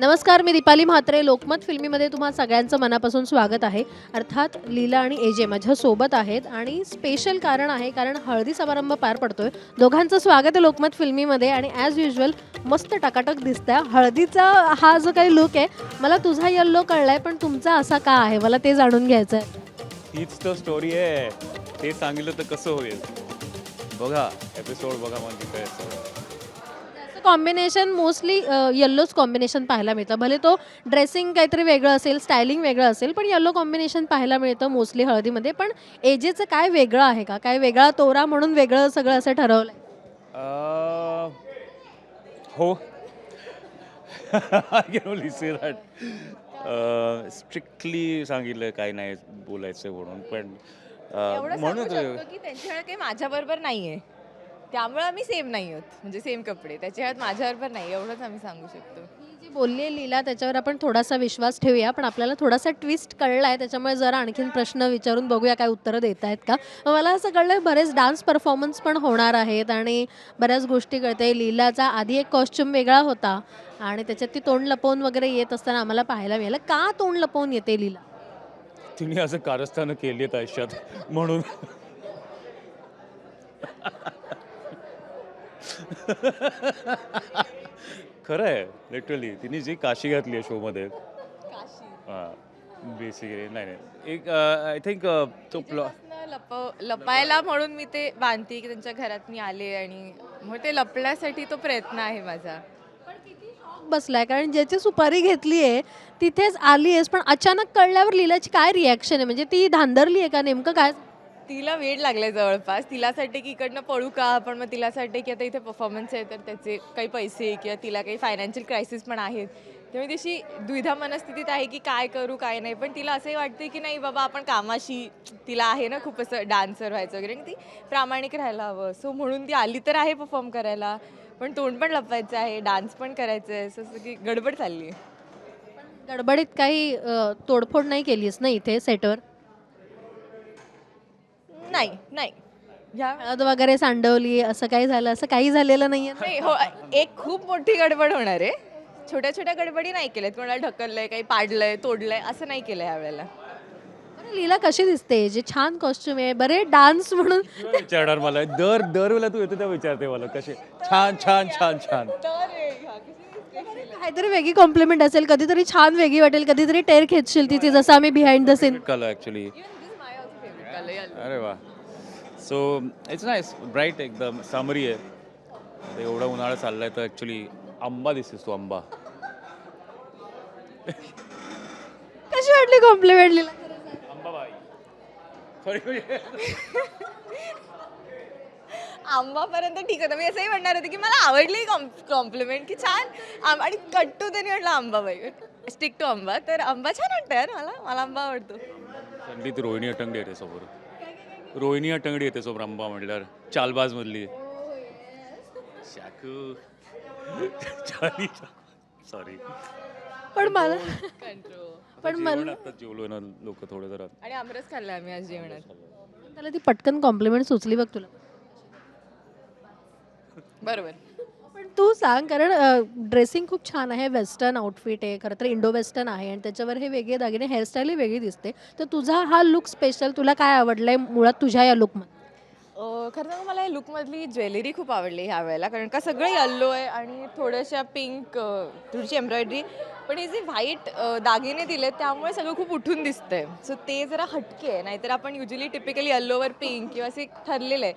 नमस्कार मी दीपाली म्हात्रे. लोकमत फिल्मीमध्ये तुम्हा सगळ्यांचं मनापासून स्वागत आहे. अर्थात लीला आणि एजे माझ्या सोबत आहेत आणि स्पेशल कारण आहे कारण हळदी समारंभ पार पडतोय. दोघांचं स्वागत आहे लोकमत फिल्मीमध्ये आणि ॲज युजल मस्त टकाटक दिसतंय. हळदीचा हा जो काही लुक आहे मला तुझा येल्लो कळलाय पण तुमचा असा का आहे? मला ते जाणून घ्यायचं आहे हीच तर स्टोरी आहे. ते सांगितलं तर कसं होईल? बघा एपिसोड बघा म्हणजे काय कॉम्बिनेशन मोस्टली येल्लोच कॉम्बिनेशन पाहायला मिळतं. भले तो ड्रेसिंग काहीतरी वेगळं असेल स्टायलिंग वेगळं असेल पण येल्लो कॉम्बिनेशन पाहायला मिळतं मोस्टली हळदीमध्ये. पण एजेचं काय वेगळं आहे का? काय वेगळा तोरा म्हणून वेगळं सगळं असं ठरवलं अं, हो. स्ट्रिक्टली सांगितलं काही नाही बोलायचं म्हणून पण म्हणून सांगू तर- शकतो की त्यांच्याकडे काही माझ्याबरोबर नाहीये. त्यामुळे आम्ही सेम नाही आहोत. म्हणजे सेम कपडे. त्याच्या ह्यात माझ्याबरोबर नाही. एवढंच आम्ही सांगू शकतो. ही जी बोलली आहे लीला त्याच्यावर आपण थोडासा विश्वास ठेवूया पण आपल्याला थोडासा ट्विस्ट कळला आहे त्याच्यामुळे जरा आणखीन प्रश्न विचारून बघूया काय उत्तरं देत आहेत का. मग मला असं कळलं बरेच डान्स परफॉर्मन्स पण होणार आहेत आणि बऱ्याच गोष्टी कळते लीलाचा आधी एक कॉस्ट्युम वेगळा होता आणि त्याच्यात ती तोंड लपवून वगैरे येत असताना आम्हाला पाहायला मिळालं. का तोंड लपवून येते लीला? तिने असं कारस्थानं केली आहेत आयुष्यात. म्हणून. खरं आहे लिटरली तिने जी काशी घातली आहे शोमध्ये हां बेसिकली नाही नाही. एक आय थिंक तो प्लॉ लप लपायला म्हणून मी ते बांधते की त्यांच्या घरात मी आले आणि मग ते लपण्यासाठी तो प्रयत्न आहे माझा. बसलाय कारण ज्याची सुपारी घेतली आहे तिथेच आली आहेस पण अचानक कळल्यावर लीलाची काय रिॲक्शन आहे? म्हणजे ती धांदरली आहे का? नेमकं काय तिला वेळ लागलाय जवळपास. तिलासाठी की इकडनं पळू का? पण मग तिलासाठी की आता इथे परफॉर्मन्स आहे तर त्याचे काही पैसे किंवा तिला काही फायनान्शियल क्रायसिस पण आहेत. त्यामुळे तशी द्विधा मनस्थितीत आहे की काय करू काय नाही. पण तिला असंही वाटते की नाही बाबा आपण कामाशी तिला आहे ना खूप असं डान्सर व्हायचं वगैरे. आणि ती प्रामाणिक राहायला हवं. सो म्हणून ती आली तर आहे परफॉर्म करायला. पण तोंड पण लपवायचं आहे डान्स पण करायचं आहे. असं असं की गडबड चालली आहे. गडबडीत काही अ, तोडफोड नाही केलीस ना इथे सेटवर नाही नाही. ह्या हळद वगैरे सांडवली असं काही झालं असं काही झालेलं? नाही हो एक खूप मोठी गडबड होणार आहे. छोट्या छोट्या गडबडी नाही केल्यात. कोणाला ढकललंय काही पाडलंय तोडलंय असं नाही केलं यावेळेला बरं, लीला कशी दिसते? जे छान कॉस्ट्युम आहे बरे डान्स म्हणून. विचारणार मला दर दर वेळेला तू येते तेव्हा विचारते मला कसे छान छान छान छान. काहीतरी वेगळी कॉम्प्लिमेंट असेल कधीतरी छान वेगळी वाटेल कधीतरी टेर खेचशील तिथे जसं आम्ही behind the scene colour actually अरे वा. सो इट्स नाईस ब्राईट एकदम. सामरी आहे. आता एवढा उन्हाळा चाललाय तर ॲक्च्युली आंबा दिसतेस तू आंबा. कशी वाटली कॉम्प्लिमेंट लीला आंबाबाई. सॉरी आंबापर्यंत ठीक होतं. मी असंही म्हणणार होते की मला आवडली कॉम्प्लिमेंट की छान. आंब- आणि कट्टू त्यांनी म्हटलं आंबाबाई. स्टिक टू आंबा. तर आंबा छान वाटतं यार मला मला आंबा आवडतो. संगीत रोहिणी अटंगडी येते समोर. रोहिणी अटंगडी येते समोर आंबा म्हटल्यावर. चालबाज मधली शाकू. सॉरी पण मला पण मला आता जेवलो ना लोक थोडं जरा. आणि आमरस खाल्ला आम्ही आज जेवणात. त्याला ती पटकन कॉम्प्लिमेंट सुचली बघ तुला. बरोबर. तू सांग कारण ड्रेसिंग खूप छान आहे वेस्टर्न आउटफिट आहे खरं तर इंडो वेस्टर्न आहे आणि त्याच्यावर हे वेगळे दागिने हेअरस्टाईलही वेगळी दिसते. तर तुझा हा लुक स्पेशल तुला काय आवडलंय मुळात तुझ्या या लुकमध्ये खरं तर मला या लुकमधली ज्वेलरी खूप आवडली ह्या वेळेला कारण का सगळं येल्लो आहे आणि थोड्याशा पिंक थोडीशी एम्ब्रॉयडरी पण हे जे व्हाईट दागिने दिले त्यामुळे सगळं खूप उठून दिसतंय. सो ते जरा हटके आहे नाहीतर आपण युजली टिपिकली येल्लोवर पिंक किंवा असे ठरलेलं आहे.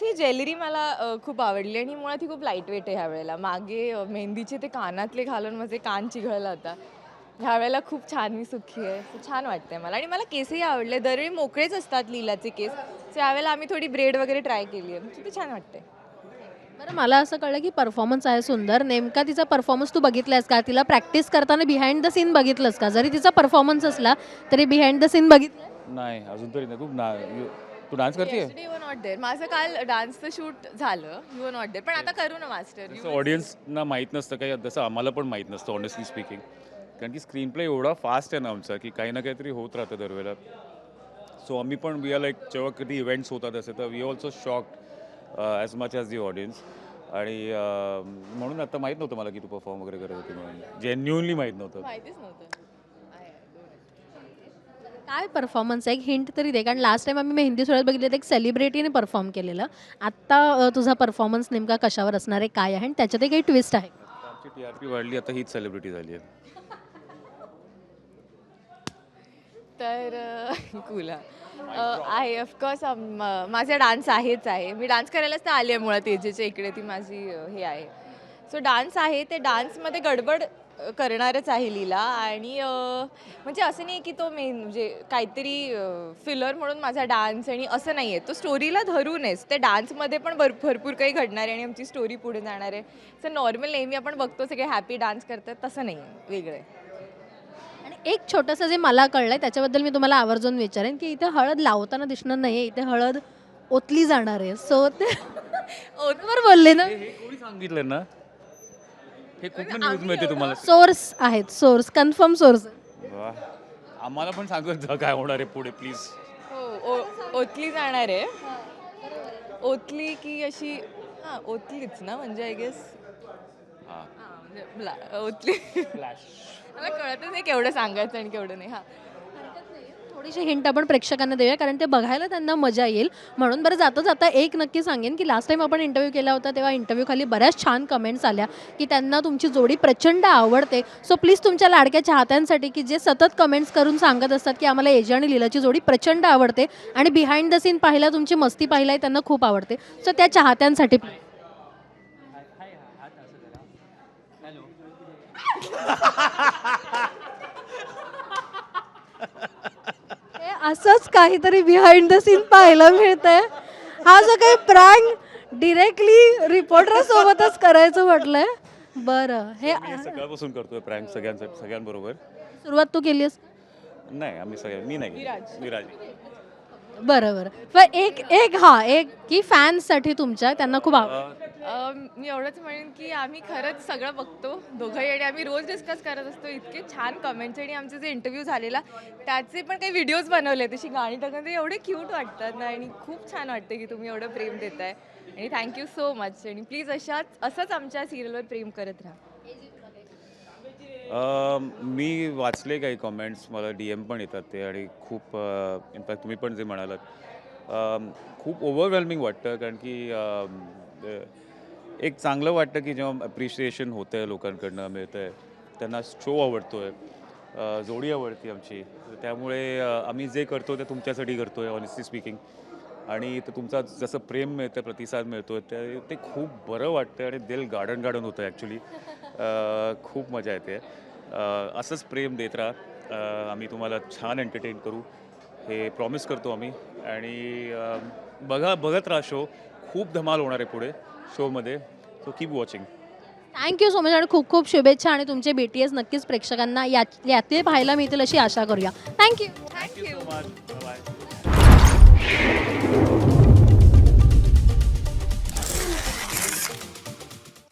ही ज्वेलरी मला खूप आवडली आणि मुळात ही खूप लाइट वेट आहे ह्या वेळेला मागे मेहंदीचे ते कानातले घालून माझे कान चिघळला होता. ह्या वेळेला खूप छान मी सुखी आहे. छान वाटतंय मला. आणि मला केसही आवडले. दरवेळी मोकळेच असतात लिलाचे केस. सो यावेळेला आम्ही थोडी ब्रेड वगैरे ट्राय केली आहे. ते छान वाटतंय. बरं मला असं कळलं की परफॉर्मन्स आहे सुंदर. नेमका तिचा परफॉर्मन्स तू बघितलास का? तिला प्रॅक्टिस करताना बिहाइंड द सीन बघितलंस का? जरी तिचा परफॉर्मन्स असला तरी बिहाइंड द सीन बघितलं नाही अजून तरी नाही. तू ना तू डान्स करते यू वर नॉट माझं काल डान्सचं शूट झालं. यू वर नॉट देअर पण आता करू ना मास्टर. ऑडियन्सना माहीत नसतं काही जसं आम्हाला पण माहीत नसतं ऑनेस्टली स्पीकिंग कारण की स्क्रीन प्ले एवढा फास्ट आहे ना आमचा की काही ना काहीतरी होत राहतं दरवेळेला. सो आम्ही पण वी आर लाईक जेव्हा कधी इव्हेंट्स होतात असे तर we also shocked as much as the audience आणि अं, म्हणून आता माहीत नव्हतं मला की तू परफॉर्म वगैरे करत होती म्हणून. जेन्युनली माहीत नव्हतं. माहितीच नव्हतं. काय परफॉर्मन्स आहे? एक हिंट तरी दे कारण लास्ट टाइम आम्ही मेहंदी सोहळ्यात बघितलं तर एक सेलिब्रिटीने परफॉर्म केलेलं. आत्ता अ, तुझा परफॉर्मन्स नेमका कशावर असणार आहे काय आहे? आणि त्याच्यातही काही ट्विस्ट आहे. आता आमची टी आर पी वाढली आता हीच सेलिब्रिटी झाली आहे. तर कुला. आहे ऑफकोर्स माझा डान्स आहेच आहे. मी डान्स करायलाच तर आली आहे मुळात एजेच्या इकडे ती माझी अ, हे आहे. सो डान्स आहे ते डान्समध्ये गडबड करणारच आहे लीला. आणि म्हणजे असं नाही की तो मेन म्हणजे काहीतरी फिलर म्हणून माझा डान्स आणि असं नाही आहे तो स्टोरीला धरूनच. ते डान्समध्ये पण भर भरपूर काही घडणार आहे आणि आमची स्टोरी पुढे जाणार आहे. सो नॉर्मल नेहमी आपण बघतो सगळे हॅपी डान्स करतात. तसं नाही आहे वेगळं आहे. आणि एक छोटंसं जे मला कळलंय त्याच्याबद्दल मी तुम्हाला आवर्जून विचारेन की इथे हळद लावताना दिसणार नाही इथे हळद ओतली जाणार आहे. सो ते बरोबर बोलले ना? हे कोणी सांगितलं ना? हे न्यूज मिळते तुम्हाला? सोर्स आहेत सोर्स कन्फर्म सोर्स. आम्हाला पण सांगत जा काय होणार आहे पुढे प्लीज हो ओ- ओतली जाणार आहे. ओतली की अशी हां ओतलीच ना म्हणजे आय गेस हां. ओतली. फ्लॅश मला कळतच नाही केवढं सांगायचं आणि केवढं नाही हां. थोडीशी हिंट आपण प्रेक्षकांना देऊया कारण ते बघायला त्यांना मजा येईल. म्हणून बरं जाता जाता एक नक्की सांगेन की लास्ट टाइम आपण इंटरव्ह्यू केला होता तेव्हा इंटरव्ह्यू खाली बऱ्याच छान कमेंट्स आल्या की त्यांना तुमची जोडी प्रचंड आवडते. सो प्लीज तुमच्या लाडक्या चाहत्यांसाठी की जे सतत कमेंट्स करून सांगत असतात की आम्हाला एजे आणि लीलाची जोडी प्रचंड आवडते आणि बिहाइंड द सीन पाहिला तुमची मस्ती पाहिलाय त्यांना खूप आवडते. सो त्या चाहत्यांसाठी please. हे असंच काहीतरी बिहाइंड द सीन पाहायला मिळतंय. हा जो काही प्रँक डिरेक्टली रिपोर्टर सोबतच करायचं म्हटलंय. बरं हे मी सकाळपासून करतोय प्रँक सगळ्यांचा सगळ्यांबरोबर. सुरुवात तू केलीस नाही आम्ही सगळ्या मी नाही विराज. विराज. बरं बरं पण एक एक हा एक की फॅन्ससाठी तुमच्या त्यांना खूप आवड अं, मी एवढंच म्हणेन की आम्ही खरंच सगळं बघतो. दोघंही आणि आम्ही रोज डिस्कस करत असतो. इतके छान कमेंट्स आणि आमचे जे इंटरव्ह्यू झालेला त्याचे पण काही व्हिडिओज बनवले तशी गाणी टाकून ते एवढे क्यूट वाटतात ना आणि खूप छान वाटते की तुम्ही एवढं प्रेम देताय. आणि थँक्यू सो मच आणि प्लीज अशाच असंच आमच्या सिरियलवर प्रेम करत राहा. मी वाचले काही कॉमेंट्स मला डी एम पण येतात ते आणि खूप इनफॅक्ट तुम्ही पण जे म्हणालात. खूप ओव्हरवेल्मिंग वाटतं कारण की एक चांगलं वाटतं की जेव्हा अप्रिशिएशन होतं आहे लोकांकडनं मिळतं आहे त्यांना शो आवडतो आहे जोडी आवडती आमची. त्यामुळे आम्ही जे करतो ते तुमच्यासाठी करतो आहे ऑनेस्टली स्पीकिंग आणि ते तुमचा जसं प्रेम मिळतं प्रतिसाद मिळतो ते ते खूप बरं वाटतं आणि दिल गार्डन गार्डन होतं ॲक्च्युली खूप मजा येते. असंच प्रेम देत राहा. आम्ही तुम्हाला छान एंटरटेन करू. हे प्रॉमिस करतो आम्ही. आणि बघा बघत राहा शो खूप धमाल होणार आहे पुढे शोमध्ये so keep watching thank you so much आणि खूप खूप शुभेच्छा आणि तुमचे बी टी एस नक्कीच प्रेक्षकांना या यातील पाहायला मिळतील अशी आशा करूया. Thank you thank you so much bye Thank you.